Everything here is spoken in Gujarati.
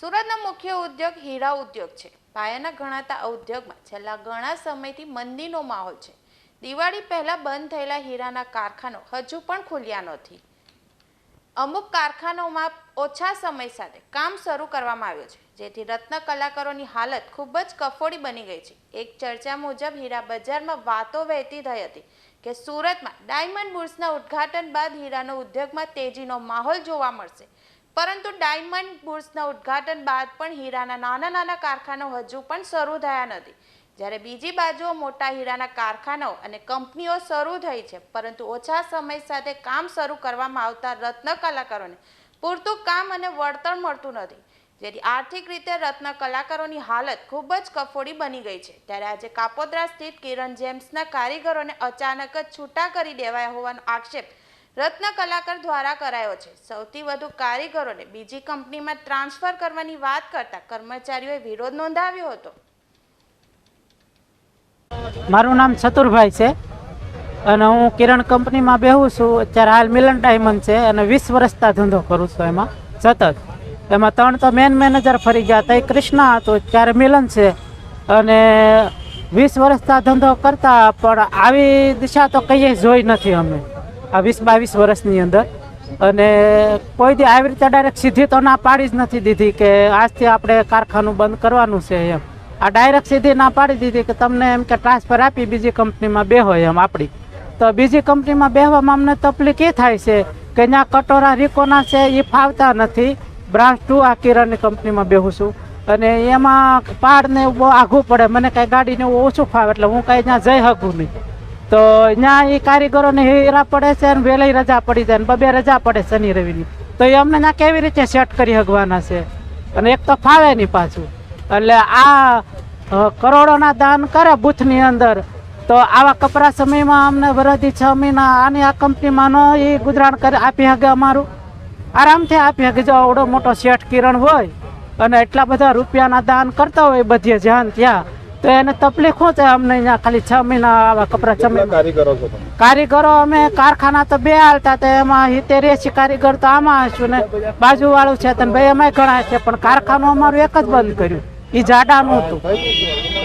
સુરતનો મુખ્ય ઉદ્યોગ હીરા ઉદ્યોગ છે. પાયાના ગણાતા ઉદ્યોગમાં છેલ્લા ઘણા સમયથી મંદીનો માહોલ છે. દિવાળી પહેલાં બંધ થયેલા હીરાના કારખાનો હજુ પણ ખુલ્યા નથી. અમુક કારખાનાઓમાં ઓછા સમય સાથે કામ શરૂ કરવામાં આવ્યું છે, જેથી રત્ન કલાકારોની હાલત ખૂબ જ કફોડી બની ગઈ છે. એક ચર્ચા મુજબ હીરા બજારમાં વાતો વહેતી થઈ હતી કે સુરતમાં ડાયમંડ બુર્સના ઉદ્ઘાટન બાદ હીરાનો ઉદ્યોગમાં તેજીનો માહોલ જોવા મળશે. પરંતુ ડાયમંડ બુર્સના ઉદ્ઘાટન બાદ પણ હીરાના નાના નાના કારખાનાઓ હજુ પણ શરૂ થયા નથી. જ્યારે બીજી બાજુ મોટા હીરાના કારખાનાઓ અને કંપનીઓ શરૂ થઈ છે, પરંતુ ઓછા સમય સાથે કામ શરૂ કરવામાં આવતા રત્ન કલાકારોને પૂરતું કામ અને વળતર મળતું નથી. જેથી આર્થિક રીતે રત્ન કલાકારોની હાલત ખૂબ જ કફોડી બની ગઈ છે. ત્યારે આજે કાપોદ્રા સ્થિત કિરણ જેમ્સના કારીગરોને અચાનક જ છૂટા કરી દેવાયા હોવાનો આક્ષેપ રત્ન કલાકાર દ્વારા કરાયો છે. સૌથી વધુ કારીગરોને બીજી કંપનીમાં ટ્રાન્સફર કરવાની વાત કરતા કર્મચારીઓએ વિરોધ નોંધાવ્યો હતો. મારું નામ ચતુરભાઈ છે અને હું કિરણ કંપનીમાં બેહું છું. અત્યારે હાલ મિલન ડાયમંડ છે અને વીસ વર્ષતા ધંધો કરું છું એમાં, સતત. એમાં ત્રણ તો મેન મેનેજર ફરી ગયા હતા. એ કૃષ્ણા હતો ત્યારે મિલન છે. અને વીસ વર્ષતા ધંધો કરતા પણ આવી દિશા તો કહીએ જોઈ નથી અમે. આ વીસ બાવીસ વર્ષની અંદર. અને કોઈ દી આવી રીતે ડાયરેક્ટ સીધી તો ના પાડી જ નથી દીધી કે આજથી આપણે કારખાનું બંધ કરવાનું છે એમ. આ ડાયરેક્ટ સીધી ના પાડી દીધી કે તમને એમ કે ટ્રાન્સફર આપી બીજી કંપનીમાં બેહો એમ આપણી. તો બીજી કંપનીમાં બેહવામાં અમને તકલીફ એ થાય છે કે ત્યાં કટોરા રીકોના છે એ ફાવતા નથી. બ્રાન્ચ ટુ આ કિરણની કંપનીમાં બેહું છું. અને એમાં પાડને બહુ આઘું પડે. મને કાંઈ ગાડીને ઓછું ફાવે એટલે હું કાંઈ ત્યાં જઈ શકું નહીં. તો ત્યાં એ કારીગરોને હીરા પડે છે અને વહેલી રજા પડી જાય ને બબે રજા પડે શનિ રવિની. તો એ અમને ત્યાં કેવી રીતે સેટ કરી શકવાના છે? અને એક તો ફાવે નહીં પાછું. એટલે આ કરોડોના દાન કરે બૂથની અંદર. તો આવા કપરા સમયમાં અમને વરદી છ મહિના આની આ કંપનીમાં નો એ ગુજરાન કરી, આપી શકે અમારું. આરામથી આપી શકે જો આવડો મોટો શેઠ કિરણ હોય અને એટલા બધા રૂપિયાના દાન કરતા હોય બધે જ્યાં ત્યાં. તો એને તકલીફ શું છે અમને અહીંયા ખાલી છ મહિના આવા કપરા છ મહિના કારીગરો અમે કારખાના તો બે હાલતા તો એમાં સિત્તેર એસી કારીગર તો આમાં હશું ને બાજુ વાળું છે તને ભાઈ અમે ઘણા છે પણ કારખાનું અમારું એક જ બંધ કર્યું એ જાડાનું હતું.